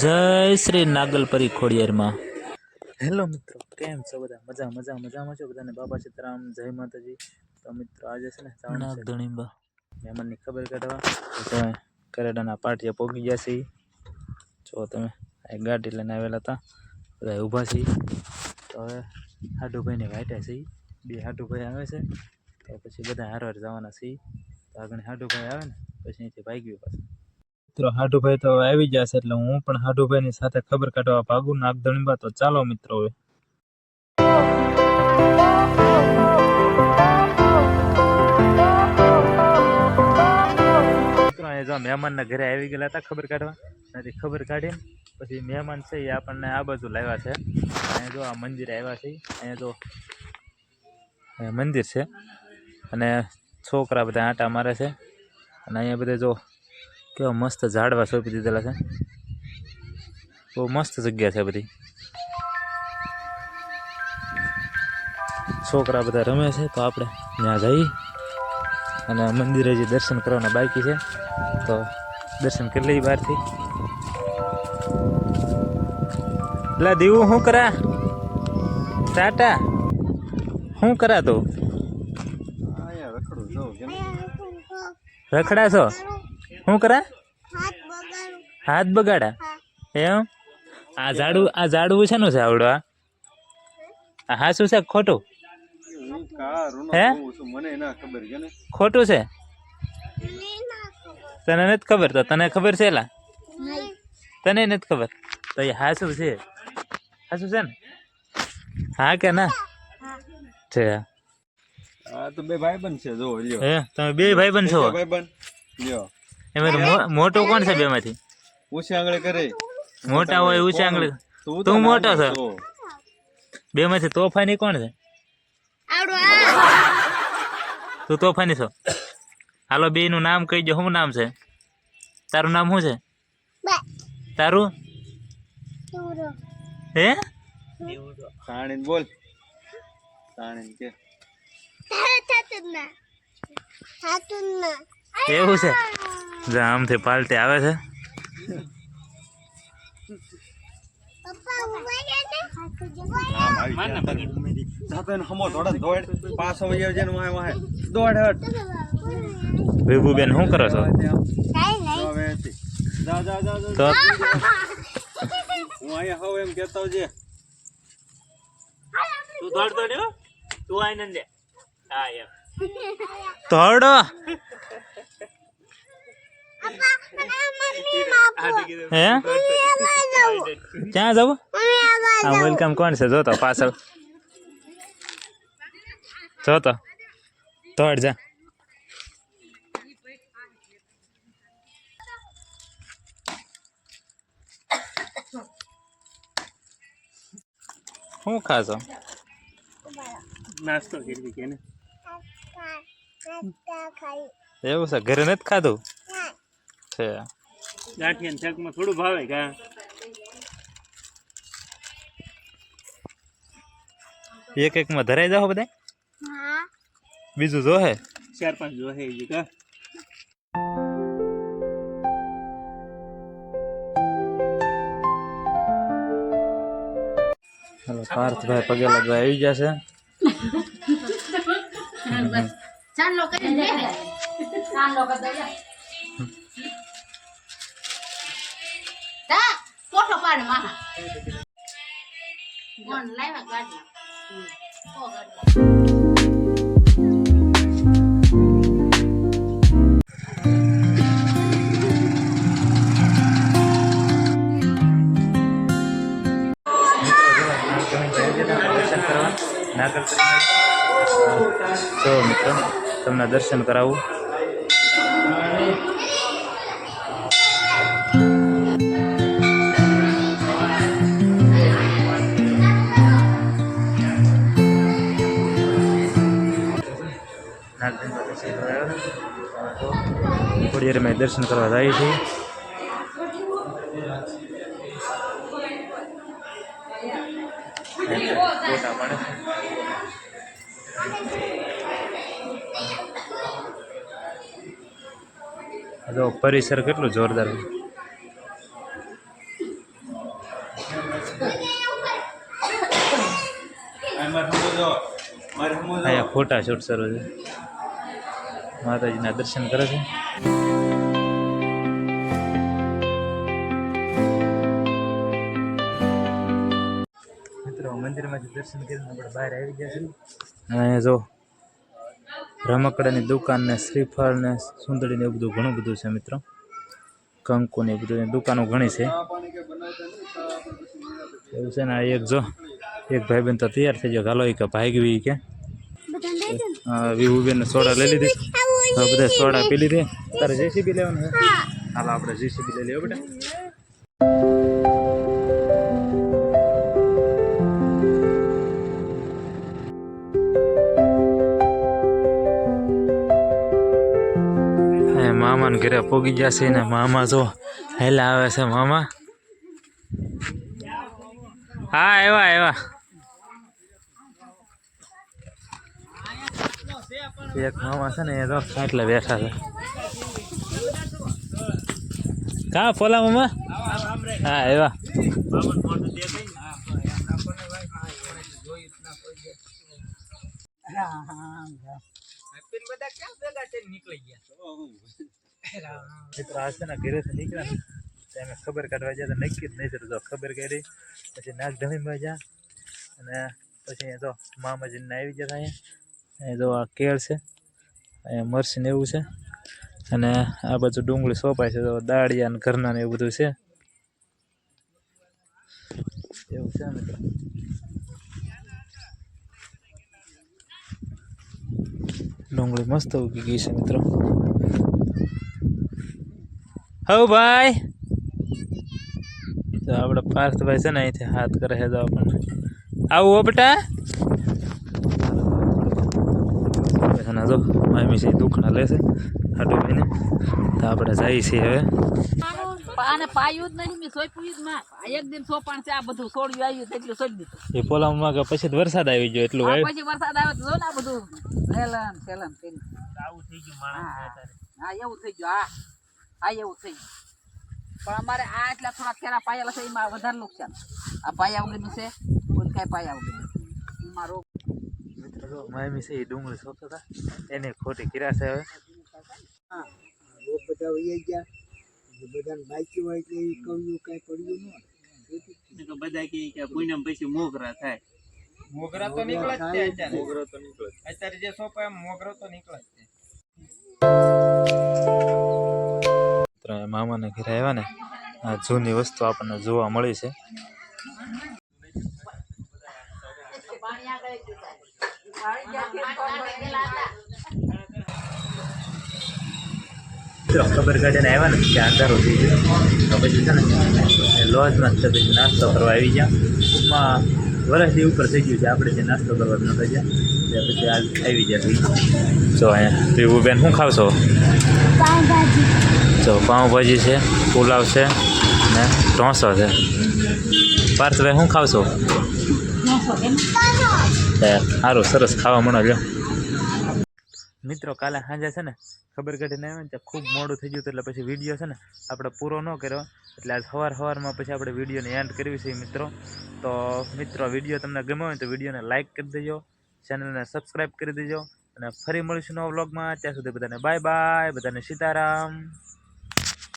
જય શ્રી નાગલપરી ખોડિયારમાં હેલો મિત્રો કેમ છો બધા? મજા મજા મજામાં છો બધાને? બાબા સીતારામ જય માતાજી. તો મિત્રો આજે છે ને ધણીબા મહેમાનની ખબર કાઢવા. તમે કરેડાના પાટિયા પોગી ગયા છે. જો તમે આ ગાડી લઈને આવેલા હતા બધા ઊભા છે. તો હવે હાડુભાઈને વાટ્યા છે. બે હાડુભાઈ આવે છે. તો પછી બધા હારવાર જવાના છે. તો આગળ હાડુભાઈ આવે ને પછી અહીંથી ભાગ્યું પાછું. મિત્રો, હાડુભાઈ તો આવી ગયા છે એટલે હું પણ હાડુભાઈની સાથે ખબર કાઢવા ભાગું. નાગધણીબા તો ચાલો મિત્રો હવે. જો મહેમાનના ઘરે આવી ગયેલા હતા ખબર કાઢવા. ત્યાંથી ખબર કાઢીને પછી મહેમાન છે એ આપણને આ બાજુ લાવ્યા છે. અહીંયા જો આ મંદિરે આવ્યા છે. અહીંયા જો મંદિર છે. અને છોકરા બધા આંટા મારે છે. અને અહીંયા બધા જો કેવા મસ્ત ઝાડવા સોંપી દીધેલા છે. બહુ મસ્ત જગ્યા છે બધી. છોકરા બધા રમે છે તો આપણે ત્યાં જઈ અને મંદિરે જે દર્શન કરવાના બાકી છે તો દર્શન કરી લઈએ બહારથી. એટલે દીવું શું કરા? ટાટા? શું કરા તું? રખડા છો શું કરા? હાથ બગાડા. એમ? આ ઝાડુ આ ઝાડવું છે છે આવડો આ? હા શું છે? ખોટું? હે? મને ના ખબર. છે ને ખોટું છે તને નથી ખબર તો તને ખબર છે એલા? તને નથી ખબર? તો એ હાસુ છે? હાસુ છે ને? હા કે ના? છે. આ તો બે ભાઈબંધ છે જો લ્યો. હે? તમે બે ભાઈ બન છો ભાઈબંધ. લ્યો. એમાં મોટો કોણ છે બેમાંથી ઊંચી આંગળે કરે. મોટા હોય ઊંચા આંગળી. તું મોટો છે. બેમાંથી તોફાની કોણ છે? તું તોફાની છો. હાલો બે નું નામ કહી દો શું નામ છે? તારું નામ શું છે? તારું? હે? સાણીન બોલ. સાણીન કે. એવું છે. આમથી પાલટી આવે છે. દોડ દોડ. વિભુબેન શું કરો છો? હવે એથી. જા જા જા જા. તો? હું અહીંયા હોવ એમ કહેતો જે. તું દોડ દોડ તું આનંદ હા એમ. તોડો હે? ક્યાં જવું? હા વેલકમ કોણ છે? જોતો પાછળ. જોતો તોડ જા. શું ખાશો? નાસ્તો કરી કે ને? એવું છે? ઘરે નથી ખાધું? છે. ગાંઠિયા શાકમાં થોડું ભાવે કા એક એક માં ધરાઈ જાઓ બધા બીજું જો હે ચાર પાંચ જો હે ઈ કા હાલો પાર્થભાઈ પગે લાગવા આવી ગયા છે. ચાલો કરી દે ચાલો કરી દે તા ફોટો માહા કોણ લાવ્યા તમને દર્શન કરાવું. થોડી વાર મેં દર્શન કરવા જાય છે. ફોટા પાડે જો પરિસર કેટલું જોરદાર છે. અહીંયા ફોટા શૂટ શરૂ છે. માતાજીના દર્શન કરે છે. મિત્રો મંદિરમાંથી દર્શન કરીને આપણે બહાર આવી ગયા છીએ. અને અહીંયા જો રમકડાની દુકાન ને શ્રીફળ ને સુંદરી ને એવું બધું ઘણું બધું છે મિત્રો. કંકુ ને બધું દુકાનો ઘણી છે. એવું છે ને આ એક જો એક ભાઈ બેન તો તૈયાર થઈ ગયો હાલો એક ભાઈ ભાગવી કે. હા વીહુ સોડા લઈ લીધી. હવે બધા સોડા પી લીધી. તારે જેસીબી લેવાનું છે હાલ આપણે જેસીબી લઈ લઈએ બેટા. મામાને ઘરે પોગી જશે ને મામા જો હેલા આવે છે મામા. હા એવા એવા એક મામા છે ને એ તો એટલે બેઠા છે. કા, ફોલા મામા? હા, એવા. ખબર કાઢવા જાય તો નક્કી જ નહીં તો ખબર કાઢી, પછી નાક ધમી મજા અને પછી તો મામાજીને આવી ગયા અહીંયા. અહીંયા જો આ કેળ છે અહીંયા મરસી ને એવું છે. અને આ બાજુ ડુંગળી સોંપાય છે તો દાળિયા ને ઘરના ને એવું બધું છે. એવું છે મિત્રો. ડુંગળી મસ્ત ઉગી ગઈ છે મિત્રો. હવ ભાઈ! તો આપણે પાર્થભાઈ છે ને અહીંથી હાથ કરે છે આપણને. આવું હો છે ને જો મામી છે દુખણા લેશે હાટું ભાઈને તો આપણે જઈએ છીએ હવે. આને પાયું જ નહીં મેં સોંપ્યું જ માં એક દિન સોપાણ છે આ બધું છોડ્યું આવ્યું તેટલું સોંપી દીધું. એ પોલામાં કે પછી વરસાદ આવી ગયો એટલું આવ્યું પછી વરસાદ આવે તો જો ને આ બધું. લેલન સેલન કરી આવું થઈ ગયું હા એવું થઈ ગયું હા. હા એવું થઈ ગયું. પણ અમારે આ એટલા થોડા ખેરા પાયેલા છે એમાં વધારે નુકસાન. આ પાયા વગરનું છે કોઈ કાંઈ પાયા વગર એમાં રોગ મિત્રો જો મામી છે એ ડુંગળી સોંપતા હતા. એને ખોટી કિરા છે હવે બધા વહી ગયા. બધાને બાકી હોય એટલે એ કહ્યું કઈ પડ્યું ન તો બધા કહે કે પૂનમ પછી મોગરા થાય. મોગરા તો નીકળે જ છે અત્યારે. મોગરા તો નીકળે અત્યારે જે સોપા એમ મોગરો તો નીકળે જ છે. એ મામાને ઘરે આવ્યા ને આ જૂની વસ્તુ આપણને જોવા મળી છે. મિત્રો ગાર્ડન આવ્યા ને ત્યાં અંધારું થઈ ગયો. તો પછી છે ને લોજમાં જ પછી નાસ્તો કરવા આવી ગયા. ટૂંકમાં વરસથી ઉપર થઈ ગયું છે આપણે જે નાસ્તો કરવા નતા ગયા. ત્યાં પછી આ આવી ગયા જો અહીંયા. પીવું બેન શું ખાવશો? જો પાઉંભાજી છે પુલાવ છે ને ઢોસો છે. પાર્થભાઈ શું ખાવશો? સારું સરસ ખાવા મળો લ્યો મિત્રો, કાલે સાંજે છે ને, ખબર કાઢીને આવ્યો ને ખૂબ મોડું થઈ ગયું એટલે પછી વીડિયો છે ને, આપણે પૂરો ન કર્યો. એટલે આજ સવાર સવારમાં પછી આપણે વિડીયોને એન્ડ કરવી છે, મિત્રો. તો મિત્રો વીડિયો તમને ગમ્યો હોય તો વિડીયોને લાઇક કરી દેજો ચેનલને સબસ્ક્રાઈબ કરી દેજો, અને ફરી મળીશું નવા વ્લોગમાં ત્યાં સુધી બધાને બાય બાય બધાને સીતારામ.